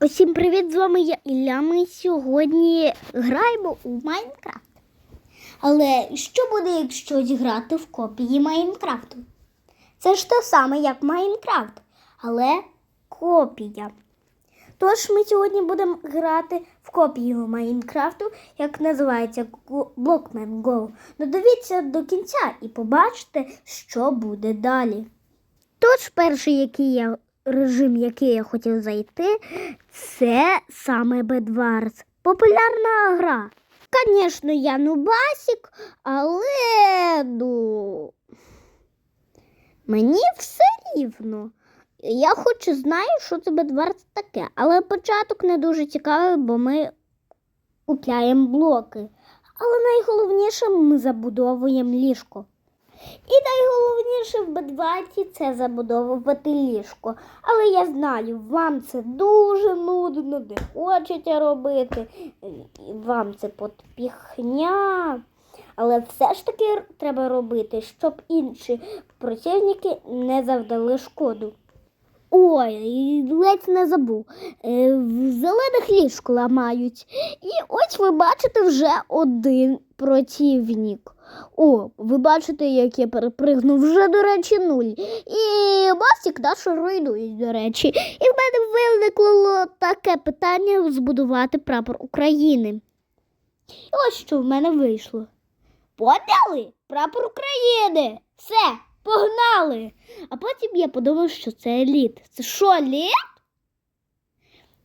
Усім привіт! З вами я Ілля. Ми сьогодні граємо у Майнкрафт. Але що буде, якщо зіграти в копії Майнкрафту? Це ж те саме, як Майнкрафт, але копія. Тож ми сьогодні будемо грати в копію Майнкрафту, як називається Blockman Go. Додивіться до кінця і побачите, що буде далі. Тож, перший який я, режим, який я хотів зайти, це саме Bedwars. Популярна гра. Звісно, я нубасік, але ну, мені все рівно. Я хоч знаю, що це Bedwars таке, але початок не дуже цікавий, бо ми купляємо блоки. Але найголовніше ми забудовуємо ліжко. І найголовніше в Бедваті це забудовувати ліжко. Але я знаю, вам це дуже нудно, не хочете робити, вам це подпіхня. Але все ж таки треба робити, щоб інші противники не завдали шкоду. Ой, ледь не забув. Е, В зелених ліжко ламають. І ось ви бачите вже один противник. О, ви бачите, як я перепригнув вже, до речі, нуль. І Бастік наш руйнують, до речі. І в мене виникло таке питання збудувати прапор України. І ось що в мене вийшло. Поняли? Прапор України. Все, погнали. А потім я подумав, що це еліт. Це що, літ?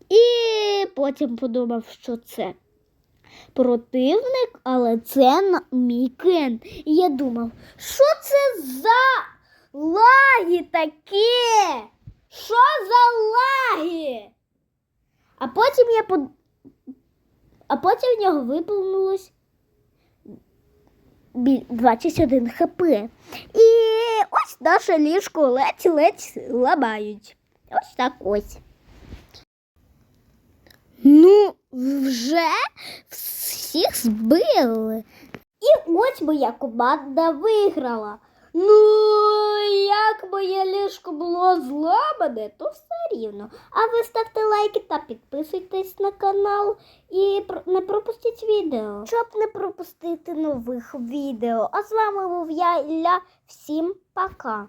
І потім подумав, що це противник, але це мій кен. І я думав, що це за лаги такі? Що за лаги? А потім я под... А потім в нього виповнилось 21 хп. І ось наше ліжко ледь-ледь ламають. Ось так ось. Ну, вже всіх збили. І ось моя команда виграла. Ну, як моє ліжко було зламане, то все рівно. А ви ставте лайки та підписуйтесь на канал і не пропустіть відео, щоб не пропустити нових відео. А з вами був я Ілля. Всім пока.